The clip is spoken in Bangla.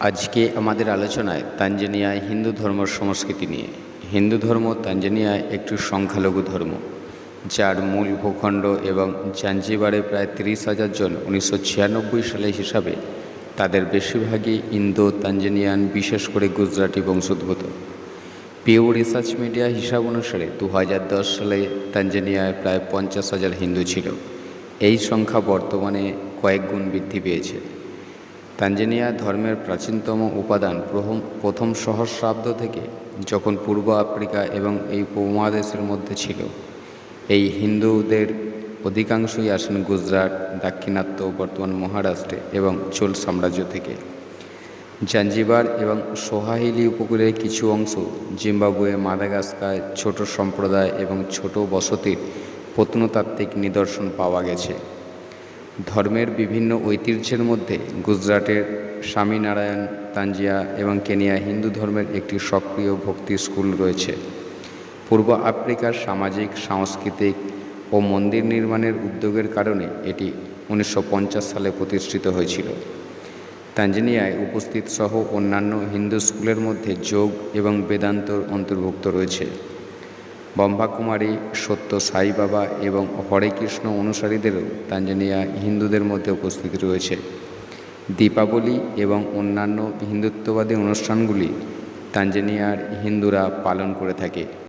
আজকে আমাদের আলোচনায় তানজানিয়ায় হিন্দু ধর্ম সংস্কৃতি নিয়ে। হিন্দু ধর্ম তানজানিয়ায় একটি সংখ্যালঘু ধর্ম, যার মূল ভূখণ্ড এবং জাঞ্জিবারে প্রায় তিরিশ হাজার জন উনিশশো সালের হিসাবে তাদের বেশিরভাগই ইন্দো তানজানিয়ান, বিশেষ করে গুজরাটি বংশোদ্ভূত। পিও রিসার্চ মিডিয়া হিসাব অনুসারে দু হাজার দশ সালে তানজানিয়ায় প্রায় পঞ্চাশ হাজার হিন্দু ছিল। এই সংখ্যা বর্তমানে কয়েক গুণ বৃদ্ধি পেয়েছে। তানজানিয়া ধর্মের প্রাচীনতম উপাদান প্রথম প্রথম সহস্রাব্দ থেকে যখন পূর্ব আফ্রিকা এবং এই উপমহাদেশের মধ্যে ছিল। এই হিন্দুদের অধিকাংশই আসেন গুজরাট, দাক্ষিণাত্য, বর্তমান মহারাষ্ট্রে এবং চোল সাম্রাজ্য থেকে। জাঞ্জিবার এবং সোহাহিলি উপকূলের কিছু অংশ জিম্বাবুয়ে, মাদাগাস্কার, ছোট সম্প্রদায় এবং ছোট বসতির প্রত্নতাত্ত্বিক নিদর্শন পাওয়া গেছে। ধর্মের বিভিন্ন ঐতিহ্যের মধ্যে গুজরাটের স্বামীনারায়ণ তাঞ্জিয়া এবং কেনিয়া হিন্দু ধর্মের একটি সক্রিয় ভক্তি স্কুল রয়েছে। পূর্ব আফ্রিকার সামাজিক, সাংস্কৃতিক ও মন্দির নির্মাণের উদ্যোগের কারণে এটি উনিশশো পঞ্চাশ সালে প্রতিষ্ঠিত হয়েছিল। তাঞ্জানিয়ায় উপস্থিত সহ অন্যান্য হিন্দু স্কুলের মধ্যে যোগ এবং বেদান্ত অন্তর্ভুক্ত রয়েছে। ব্রহ্মাকুমারী, সত্য সাই বাবা এবং হরে কৃষ্ণ অনুসারীদেরও তাঞ্জানিয়া হিন্দুদের মধ্যে উপস্থিত রয়েছে। দীপাবলি এবং অন্যান্য হিন্দুত্ববাদী অনুষ্ঠানগুলি তাঞ্জানিয়ার হিন্দুরা পালন করে থাকে।